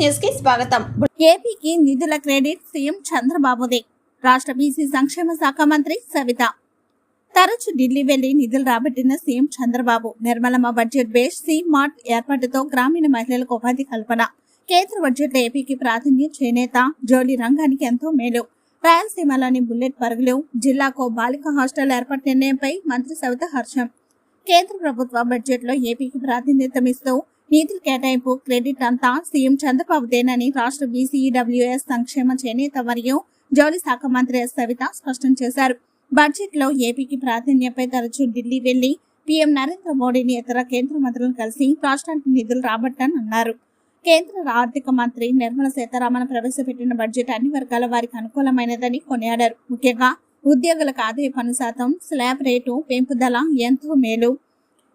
న్యూస్కి స్వాగతం. ఏపీకి నిధుల క్రెడిట్ సీఎం చంద్రబాబుదే. రాష్ట్ర బీసీ సంక్షేమ శాఖ మంత్రి సవిత. తరచు ఢిల్లీ వెళ్ళి నిధులు రాబట్టిన CM Chandrababu Nirmalamma budget base C mart ఏర్పాటుతో గ్రామీణ మహిళలకు ఉపాధి కల్పన. కేంద్ర బడ్జెట్ ఏపీకి ప్రాధాన్యం చేనేత జోలి రంగానికి ఎంతో మేలు. రాయలసీమలోని బుల్లెట్ పరుగులు జిల్లాకో బాలిక హాస్టల్ ఏర్పాటు నిర్ణయంపై మంత్రి సవిత హర్షం. కేంద్ర ప్రభుత్వ బడ్జెట్లో ఏపీకి ఇస్తూ నిధుల కేటాయింపు క్రెడిట్ అంతా సీఎం చంద్రబాబుదేనని రాష్ట్ర బీసీడబ్ల్యూఎస్ సంక్షేమ చేనేత మరియు జౌళి శాఖ మంత్రి ఎస్ సవిత స్పష్టం చేశారు. బడ్జెట్లో ఏపీకి ప్రాధాన్యతపై తరచూ ఢిల్లీ వెళ్ళి పీఎం నరేంద్ర మోడీని ఇతర కేంద్ర మంత్రులను కలిసి రాష్ట్రానికి నిధులు రాబట్టానన్నారు కేంద్ర ఆర్థిక మంత్రి నిర్మలా సీతారామన్ ప్రవేశపెట్టిన బడ్జెట్ అన్ని వర్గాల వారికి అనుకూలమైనదని కొనియాడారు. ముఖ్యంగా ఉద్యోగులకు ఆదాయ పన్ను శాతం స్లాబ్ రేటు పెంపుదల ఎంతో మేలు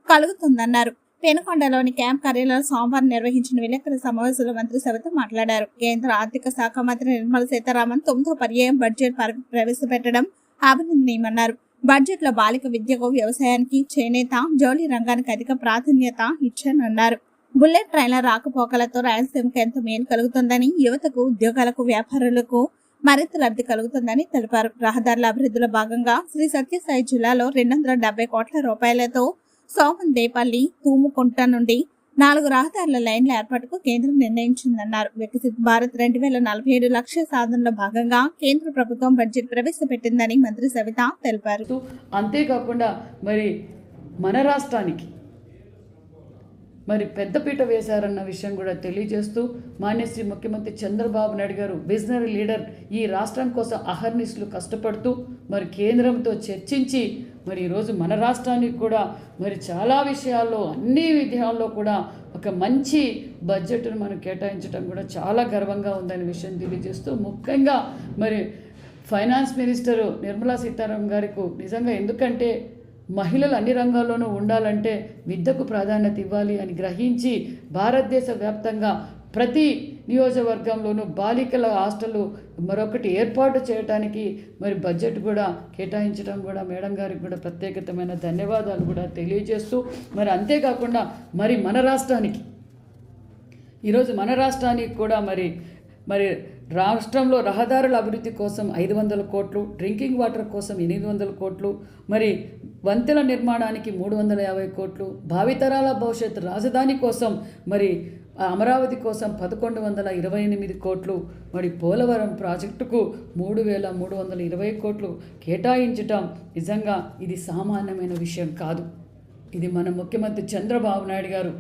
కలుగుతుందన్నారు. పెనుకొండలోని క్యాంప్ కార్యాలయంలో సోమవారం నిర్వహించిన విలేకరుల సమావేశంలో మంత్రి సభతో మాట్లాడారు. కేంద్ర ఆర్థిక శాఖ మంత్రి నిర్మలా సీతారామన్ తొమ్మిదో పర్యాయం బడ్జెట్ ప్రవేశపెట్టడం అభినందనీయమన్నారు బడ్జెట్లో బాలిక విద్యకు వ్యవసాయానికి చేనేత జౌళి రంగానికి అధిక ప్రాధాన్యత ఇచ్చానన్నారు. బుల్లెట్ ట్రైన్ల రాకపోకలతో రాయలసీమకు ఎంత మేలు కలుగుతుందని యువతకు ఉద్యోగాలకు వ్యాపారులకు మరింత లబ్ధి కలుగుతుందని తెలిపారు. రహదారుల అభివృద్ధిలో భాగంగా శ్రీ సత్యసాయి జిల్లాలో రెండు వందల డెబ్బై కోట్ల రూపాయలతో సోమన్ దేపల్లి తూముకుంట నుండి నాలుగు రహదారుల లైన్ల ఏర్పాటుకు కేంద్రం నిర్ణయించిందన్నారు. వికసిత్ భారత్ రెండు వేల నలభై ఏడు లక్ష్య సాధనలో భాగంగా కేంద్ర ప్రభుత్వం బడ్జెట్ ప్రవేశపెట్టిందని మంత్రి సవిత తెలిపారు. అంతేకాకుండా మరి మన రాష్ట్రానికి మరి పెద్దపీట వేశారన్న విషయం కూడా తెలియజేస్తూ మాన్యశ్రీ ముఖ్యమంత్రి చంద్రబాబు నాయుడు గారు బిజినరీ లీడర్ ఈ రాష్ట్రం కోసం అహర్నిస్లు కష్టపడుతూ మరి కేంద్రంతో చర్చించి మరి ఈరోజు మన రాష్ట్రానికి కూడా మరి చాలా విషయాల్లో అన్ని విధాల్లో కూడా ఒక మంచి బడ్జెట్ను మనం కేటాయించడం కూడా చాలా గర్వంగా ఉందనే విషయం తెలియజేస్తూ ముఖ్యంగా మరి ఫైనాన్స్ మినిస్టరు నిర్మలా సీతారామన్ గారికి నిజంగా ఎందుకంటే మహిళలు అన్ని రంగాల్లోనూ ఉండాలంటే విద్యకు ప్రాధాన్యత ఇవ్వాలి అని గ్రహించి భారతదేశ వ్యాప్తంగా ప్రతి నియోజకవర్గంలోనూ బాలికల హాస్టల్ మరొకటి ఏర్పాటు చేయడానికి మరి బడ్జెట్ కూడా కేటాయించడం కూడా మేడం గారికి కూడా ప్రత్యేకతమైన ధన్యవాదాలు కూడా తెలియజేస్తూ మరి అంతేకాకుండా మరి మన రాష్ట్రానికి ఈరోజు మన రాష్ట్రానికి కూడా మరి మరి రాష్ట్రంలో రహదారుల అభివృద్ధి కోసం ఐదు వందల కోట్లు డ్రింకింగ్ వాటర్ కోసం ఎనిమిది వందల కోట్లు మరి వంతెల నిర్మాణానికి మూడు వందల యాభై కోట్లు భావితరాల భవిష్యత్ రాజధాని కోసం మరి అమరావతి కోసం పదకొండు వందల ఇరవై ఎనిమిది కోట్లు మరి పోలవరం ప్రాజెక్టుకు మూడు వేల మూడు వందల ఇరవై కోట్లు కేటాయించటం నిజంగా ఇది సామాన్యమైన విషయం కాదు. ఇది మన ముఖ్యమంత్రి చంద్రబాబు నాయుడు గారు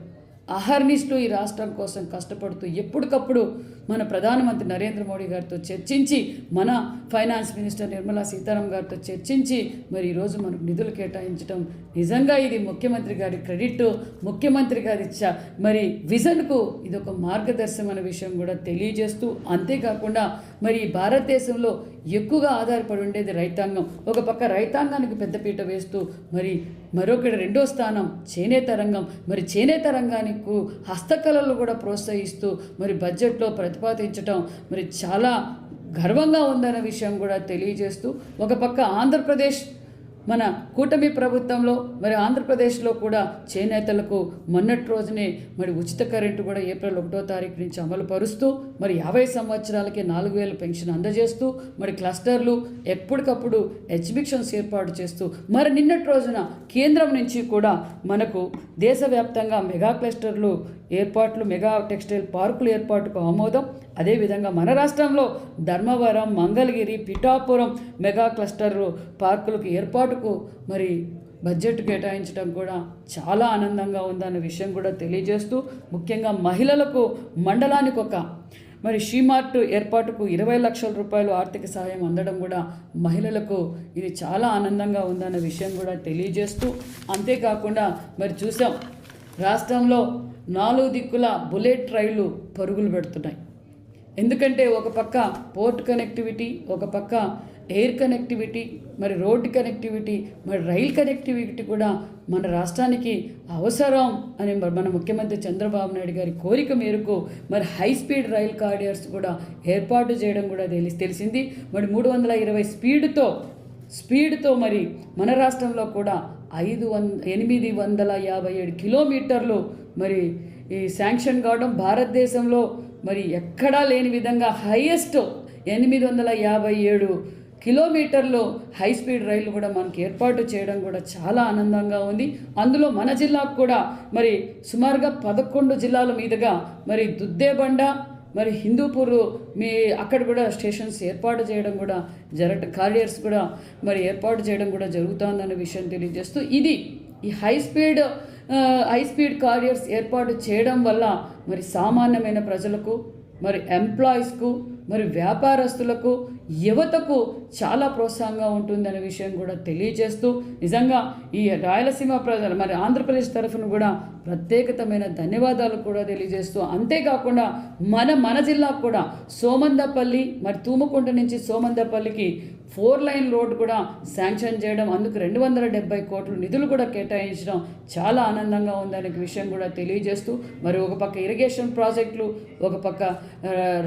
అహర్నిస్లు ఈ రాష్ట్రం కోసం కష్టపడుతూ ఎప్పటికప్పుడు మన ప్రధానమంత్రి నరేంద్ర మోడీ గారితో చర్చించి మన ఫైనాన్స్ మినిస్టర్ నిర్మలా సీతారామన్ గారితో చర్చించి మరి ఈరోజు మనకు నిధులు కేటాయించడం నిజంగా ఇది ముఖ్యమంత్రి గారి క్రెడిట్ ముఖ్యమంత్రి గారి మరి విజన్కు ఇది ఒక మార్గదర్శకమైన విషయం కూడా తెలియజేస్తూ అంతేకాకుండా మరి భారతదేశంలో ఎక్కువగా ఆధారపడి ఉండేది రైతాంగం. ఒక పక్క రైతాంగానికి పెద్దపీట వేస్తూ మరి మరొకటి రెండో స్థానం చేనేత రంగం. మరి చేనేత రంగానికి హస్తకళలు కూడా ప్రోత్సహిస్తూ మరి బడ్జెట్లో ప్రతిపాదించడం మరి చాలా గర్వంగా ఉందన్న విషయం కూడా తెలియజేస్తూ ఒక పక్క ఆంధ్రప్రదేశ్ మన కూటమి ప్రభుత్వంలో మరి ఆంధ్రప్రదేశ్లో కూడా చేనేతలకు మొన్నటి రోజునే మరి ఉచిత కరెంటు కూడా ఏప్రిల్ ఒకటో తారీఖు నుంచి అమలు పరుస్తూ మరి యాభై సంవత్సరాలకి నాలుగు వేల పెన్షన్ అందజేస్తూ మరి క్లస్టర్లు ఎప్పటికప్పుడు ఎగ్జిబిషన్స్ ఏర్పాటు చేస్తూ మరి నిన్నటి రోజున కేంద్రం నుంచి కూడా మనకు దేశవ్యాప్తంగా మెగా క్లస్టర్లు ఏర్పాట్లు మెగా టెక్స్టైల్ పార్కుల ఏర్పాటుకు ఆమోదం. అదేవిధంగా మన రాష్ట్రంలో ధర్మవరం మంగళగిరి పిఠాపురం మెగా క్లస్టర్ పార్కులకు ఏర్పాటుకు మరి బడ్జెట్ కేటాయించడం కూడా చాలా ఆనందంగా ఉందన్న విషయం కూడా తెలియజేస్తూ ముఖ్యంగా మహిళలకు మండలానికి ఒక మరి షీమార్ట్ ఏర్పాటుకు ఇరవై లక్షల రూపాయలు ఆర్థిక సహాయం అందడం కూడా మహిళలకు ఇది చాలా ఆనందంగా ఉందన్న విషయం కూడా తెలియజేస్తూ అంతేకాకుండా మరి చూసాం రాష్ట్రంలో నాలుగు దిక్కుల బుల్లెట్ రైళ్ళు పరుగులు పెడుతున్నాయి. ఎందుకంటే ఒక పక్క పోర్ట్ కనెక్టివిటీ ఒక పక్క ఎయిర్ కనెక్టివిటీ మరి రోడ్డు కనెక్టివిటీ మరి రైల్ కనెక్టివిటీ కూడా మన రాష్ట్రానికి అవసరం అని మన ముఖ్యమంత్రి చంద్రబాబు నాయుడు గారి కోరిక మేరకు మరి హై స్పీడ్ రైల్ కారిడార్స్ కూడా ఏర్పాటు చేయడం కూడా తెలిసి తెలిసింది. మరి మూడు వందల ఇరవై స్పీడ్తో స్పీడ్తో మరి మన రాష్ట్రంలో కూడా ఐదు వంద ఎనిమిది వందల యాభై ఏడు కిలోమీటర్లు మరి ఈ శాంక్షన్ కావడం భారతదేశంలో మరి ఎక్కడా లేని విధంగా హైయెస్ట్ ఎనిమిది వందల యాభై ఏడు కిలోమీటర్లు హై స్పీడ్ రైలు కూడా మనకి ఏర్పాటు చేయడం కూడా చాలా ఆనందంగా ఉంది. అందులో మన జిల్లాకు కూడా మరి సుమారుగా పదకొండు జిల్లాల మీదుగా మరి దుద్దేబండ మరి హిందూపూర్ మీ అక్కడ కూడా స్టేషన్స్ ఏర్పాటు చేయడం కూడా జరగ కారియర్స్ కూడా మరి ఏర్పాటు చేయడం కూడా జరుగుతుందన్న విషయం తెలియజేస్తూ ఇది ఈ high speed high speed carriers ఏర్పాటు చేయడం వల్ల మరి సామాన్యమైన ప్రజలకు మరి ఎంప్లాయీస్కు మరి వ్యాపారస్తులకు యువతకు చాలా ప్రోత్సాహంగా ఉంటుందనే విషయం కూడా తెలియజేస్తూ నిజంగా ఈ రాయలసీమ ప్రజలు మరి ఆంధ్రప్రదేశ్ తరఫున కూడా ప్రత్యేకతమైన ధన్యవాదాలు కూడా తెలియజేస్తూ అంతేకాకుండా మన మన జిల్లాకు కూడా సోమందపల్లి మరి తూముకుంట నుంచి సోమందపల్లికి ఫోర్ లైన్ రోడ్ కూడా శాంక్షన్ చేయడం అందుకు రెండు వందల డెబ్బై కోట్లు నిధులు కూడా కేటాయించడం చాలా ఆనందంగా ఉందనే విషయం కూడా తెలియజేస్తూ మరి ఒక పక్క ఇరిగేషన్ ప్రాజెక్టులు ఒక పక్క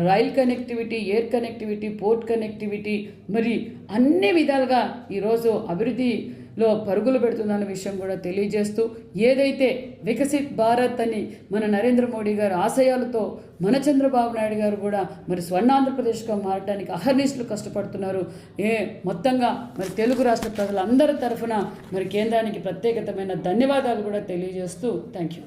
rail connectivity air connectivity port connectivity మరి అన్ని విధాలుగా ఈరోజు అభివృద్ధి లో పరుగులు పెడుతుందన్న విషయం కూడా తెలియజేస్తూ ఏదైతే వికసిత్ భారత్ అని మన నరేంద్ర మోడీ గారు ఆశయాలతో మన చంద్రబాబు నాయుడు గారు కూడా మరి స్వర్ణాంధ్రప్రదేశ్గా మారటానికి అహర్నిశలు కష్టపడుతున్నారు. ఏ మొత్తంగా మరి తెలుగు రాష్ట్ర ప్రజలందరి తరఫున మరి కేంద్రానికి ప్రత్యేకతమైన ధన్యవాదాలు కూడా తెలియజేస్తూ థ్యాంక్ యూ